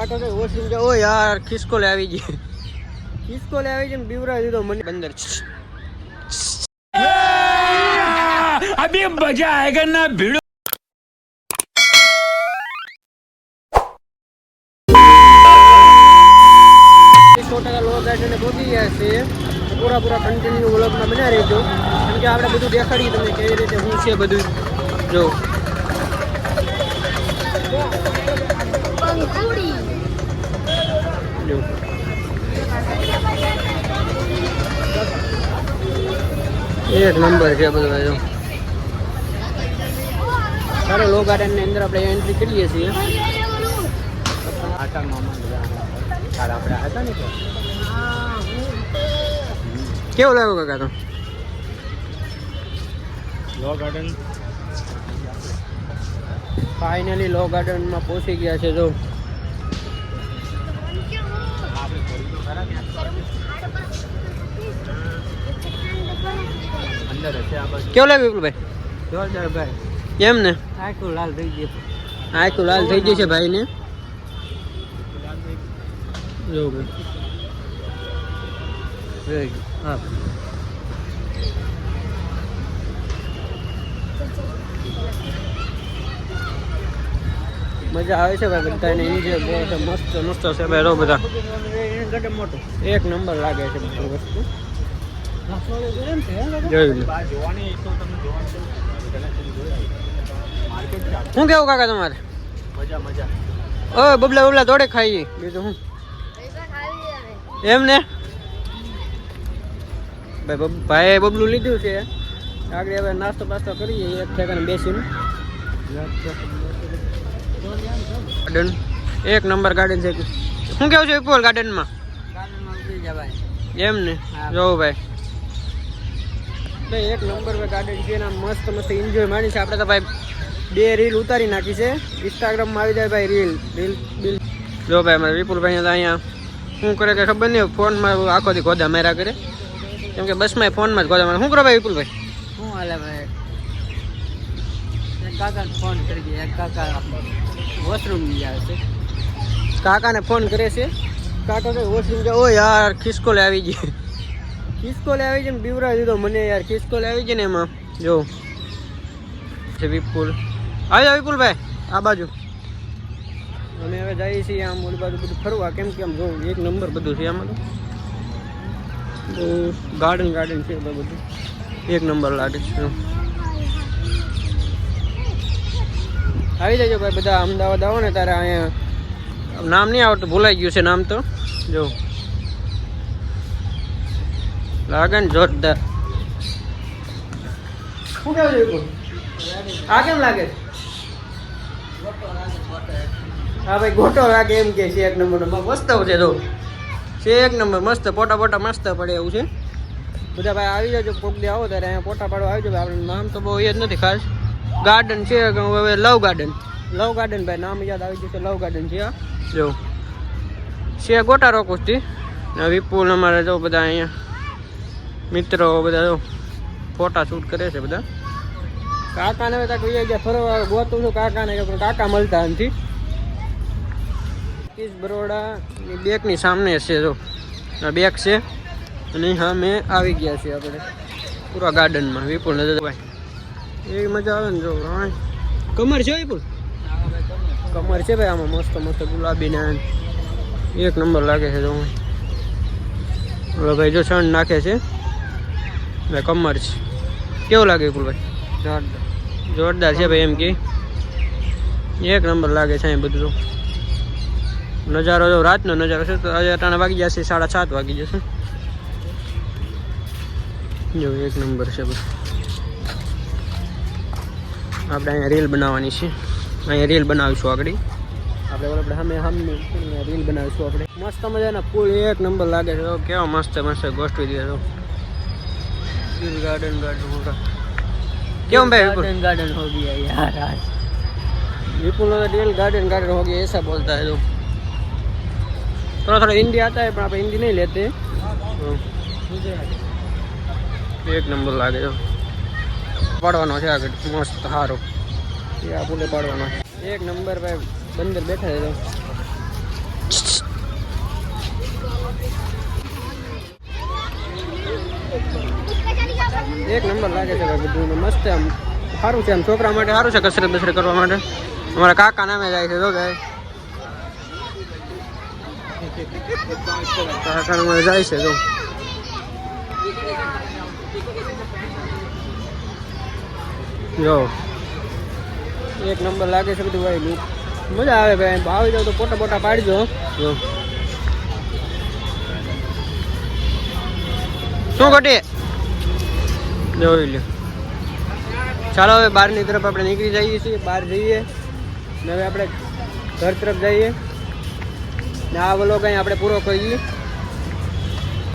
કાંટો ગયા છે. પૂરા કન્ટિન્યુ વ્લોગમાં બના રહેજો. કારણ કે આપણે બધું દેખાડીએ તમને કેવી રીતે હું છે બધું. જો. એક નંબર છે બધું જો. ચાલો લો ગાર્ડનની અંદર આપણે એન્ટ્રી કરીએ છીએ. આટા મામા તારા આપણે હતા ને કેવું લાગ્યું કાકા તો? લો ગાર્ડન ફાઇનલી લો ગાર્ડનમાં પહોંચી ગયા છે જો. કેવું લાગ્યું વિપુલભાઈ? જોરદાર ભાઈ. કેમ ને? આખું લાલ થઈ ગયું. આખું લાલ થઈ જશે ભાઈ ને જો ભાઈ. હા. મજા આવે છે ભાઈ બધાને એન્જોય બહુ છે મસ્ત મસ્ત છે ભાઈ રો બધા. એક નંબર લાગે છે બધું વસ્તુ. શું કેવું કાકા તમારે? ઓય, બબલા બબલા, દોડે ખાઈ બીજું શું એમ ને ભાઈ ભાઈ બબલું લીધું છે. આગળ હવે નાસ્તો પાસ્તો કરીએ, એક ઠેકાને બેસીને. ગાર્ડન. એક નંબર ગાર્ડન છે. શું કેવું છે વિપુલ ગાર્ડનમાં? એમ ને? જોવું ભાઈ. ભાઈ એક નંબર પર ગાર્ડન છે એના મસ્ત મસ્ત એન્જોય માણી છે. આપણે તો ભાઈ બે રીલ ઉતારી નાખી છે. ઇન્સ્ટાગ્રામમાં આવી જાય ભાઈ રીલ રીલ બિલ જો ભાઈ અમારે વિપુલભાઈ તો અહીંયા શું કરે કે ખબર નહીં ફોનમાં આખો દી ગોદા મેરા કરે. કેમ કે બસમાં ફોનમાં જ ગોદા મારે. શું કરો ભાઈ વિપુલભાઈ શું હાલે ભાઈ? કાકા ફોન કરી દે કાકા વોશરૂમની છે. કાકાને ફોન કરે છે. કાકા કઈ વોશરૂમ જાય ઓ યાર, ખિસકો આવી ગઈ. ખિસકો આવી ગઈ ને બીવરા દીધો મને યાર, ખિસકો આવી ગઈ ને એમાં. જો. છે વિપુલ. આવી જાવ વિપુલભાઈ, આ બાજુ. અમે હવે જઈએ છીએ આમ ઓલી બાજુ બધું ફરવા. કેમ કે આમ જો, એક નંબર બધું છે આમાં ગાર્ડન ગાર્ડન છે બધું. એક નંબર લાગે છે. આવી જજો ભાઈ બધા અમદાવાદ આવો ને તારે અહીંયા નામ નહીં આવડતું ભૂલાઈ ગયું છે નામ તો. જો. લાગે ને જોરદાર. શું કેવું છે આ કેમ લાગે? હા ભાઈ ગોટો લાગે એમ કે છે એક નંબર મસ્ત છે જો. છે એક નંબર મસ્ત પોટા પોટા મસ્ત પડે એવું છે. બધા ભાઈ આવી જજો કોક દી આવો ત્યારે અહીંયા પોટા પાડવા આવી જાવ આપણે નામ તો બહુ એ જ નથી ખાસ. ગાર્ડન છે હવે લવ ગાર્ડન લવ ગાર્ડન ભાઈ નામ યાદ આવી જશે લવ ગાર્ડન છે જો. છે ગોટા રોકુસ્તી વિપુલ અમારે જો બધા અહીંયા મિત્રો બધા જો ફોટા શૂટ કરે છે બધા. કાકાને હવે ત્યાં વૈયા ગયા ફરવા ગોતું છું કાકાને પણ કાકા મળતા નથી. કિસ બરોડા ની બેકની સામે છે જો. બેક છે. અને હા મેં આવી ગયા છે આપણે. પૂરા ગાર્ડનમાં વિપુલ ભાઈ. એ મજા આવે ને જો હા. કમર છે વિપુલ કમર છે ભાઈ આમાં મસ્ત મસ્ત ગુલાબી ને એક નંબર લાગે છે તો હવે ભાઈ જો છણ નાખે છે. ને કમર છે. કેવું લાગે કુલભાઈ જોરદાર. જોરદાર છે ભાઈ એમ કે. એક નંબર લાગે છે અહીં બધું નજારો જો રાતનો નજારો છે. તો આજે અટાણે વાગી જશે સાડા સાત વાગી જશે. જો એક નંબર છે બધું. આપણે અહીંયા રીલ બનાવવાની છે અહીંયા રીલ બનાવીશું આગળ આપણે ઓલા આપણે સામે સામે રીલ બનાવીશું આપણે મસ્ત મજાના પુલ એક નંબર લાગે છે તો કેવા મસ્ત મસ્ત ગોઠવી દે તો ગાર્ડન ગાર્ડન મોટા કેવું ભાઈ વિપુલ गार्डन गार्डन हो गया यार आज विपुल रियल गार्डन गार्डन हो गया ऐसा बोलता है लोग थोड़ा थोड़ा हिंदी आता है पर आप हिंदी नहीं लेते એક નંબર લાગે છે પાડવાનો છે આગળ. મસ્ત સારો એ આ પુલે પાડવાનો છે. એક નંબર ભાઈ, બંદર બેઠા છે એક નંબર લાગે છે ભાઈ બધું મસ્ત આમ સારું છે આમ. છોકરા માટે સારું છે કસરત બસરત કરવા માટે. અમારા કાકા નામે જાય છે તો ગાય કાકા જાય છે તો જો. એક નંબર લાગે છે બધું ભાઈ લુક. મજા આવે ભાઈ આવી જાવ તો ફોટા પોટા પાડજો જો. શું ઘટે જોઈ લ્યો. ચાલો હવે બહારની તરફ આપણે નીકળી જઈએ છીએ બહાર જઈએ. ને હવે આપણે ઘર તરફ જઈએ. ને આ વલો કંઈ આપણે પૂરો કરીએ.